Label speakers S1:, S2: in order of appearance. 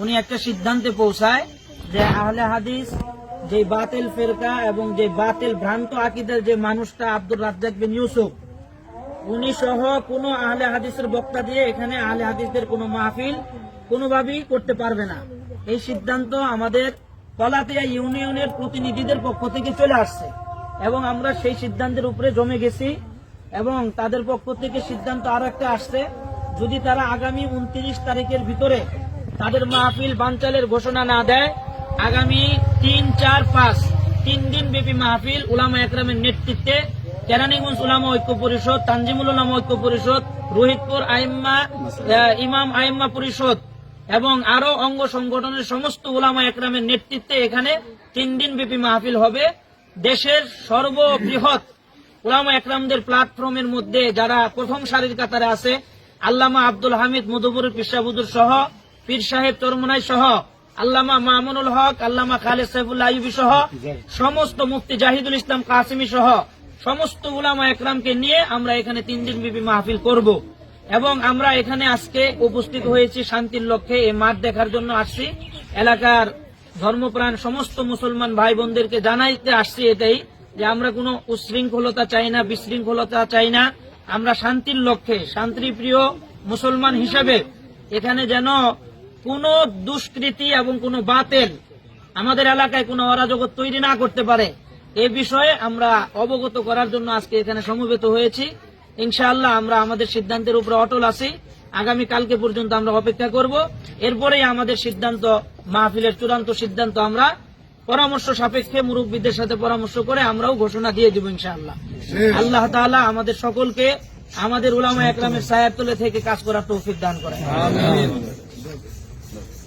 S1: উনি একটা সিদ্ধান্তে পৌঁছায় যে আহলে হাদিস, যে বাতিল ফেরকা এবং যে বাতিল ভ্রান্ত আকিদের যে মানুষটা আব্দুর রাজ্জাক বিন ইউসুফ, উনি সহ কোনো আহলে হাদিসের বক্তা দিয়ে এখানে আহলে হাদিসদের কোনো মাহফিল কোনোভাবেই করতে পারবে না। এই সিদ্ধান্ত আমাদের কলাতিয়া ইউনিয়নের প্রতিনিধিদের পক্ষ থেকে চলে আসছে এবং আমরা সেই সিদ্ধান্তের উপরে জমে গেছি এবং তাদের পক্ষ থেকে সিদ্ধান্ত আরও একটা আসছে। যদি তারা আগামী উনত্রিশ তারিখের ভিতরে তাদের মাহফিল বানচালের ঘোষণা না দেয়, আগামী তিন, চার, পাঁচ, তিন দিন ব্যাপী মাহফিল উলামা একরামের নেতৃত্বে কেরানীগঞ্জ উলামা ঐক্য পরিষদ, তানজিমুল উলামা ঐক্য পরিষদ, রোহিতপুর আইম্মা ইমাম আইম্মা পরিষদ এবং আরও অঙ্গ সংগঠনের সমস্ত উলামা একরামের নেতৃত্বে এখানে তিন দিন ব্যাপী মাহফিল হবে। দেশের সর্ববৃহৎ উলামা একরামদের প্ল্যাটফর্মের মধ্যে যারা প্রথম সারির কাতারে আছে, আল্লামা আব্দুল হামিদ মধুপুর পিসাবুদুর সহ পীর সাহেব চরমনাই সহ, আল্লামা মামুনুল হক, আল্লামা খালেদ সাইফুল্লাহ আইবি সহ, সমস্ত মুফতি জাহিদুল ইসলাম কাসিমি সহ, সমস্ত উলামা একরামকে নিয়ে আমরা এখানে তিন দিন ব্যাপী মাহফিল করব। এবং আমরা এখানে আজকে উপস্থিত হয়েছি শান্তির লক্ষ্যে, এই মাঠ দেখার জন্য আসছি। এলাকার ধর্মপ্রাণ সমস্ত মুসলমান ভাই বোনদেরকে জানাইতে আসছি এটাই যে আমরা কোনো উশৃঙ্খলতা চাই না, বিশৃঙ্খলতা চাই না। আমরা শান্তির লক্ষ্যে, শান্তিপ্রিয় মুসলমান হিসাবে এখানে যেন কোনো দুষ্কৃতি এবং কোনো বাতেল আমাদের এলাকায় কোনো অরাজকত তৈরি না করতে পারে। এ বিষয়ে আমরা অবগত করার জন্য আজকে এখানে সমবেত হয়েছি। ইনশাআল্লাহ আমরা আমাদের সিদ্ধান্তের উপরে অটল আছি। আগামী কালকে পর্যন্ত আমরা অপেক্ষা করব। এরপরেই আমাদের সিদ্ধান্ত মাহফিলের চূড়ান্ত সিদ্ধান্ত আমরা পরামর্শ সাপেক্ষে মুরব্বীদের সাথে পরামর্শ করে আমরাও ঘোষণা দিয়ে দেব ইনশাআল্লাহ। আল্লাহ তাআলা আমাদের সকলকে আমাদের উলামা একরামের সায়ার তলে থেকে কাজ করার তৌফিক দান করেন। No.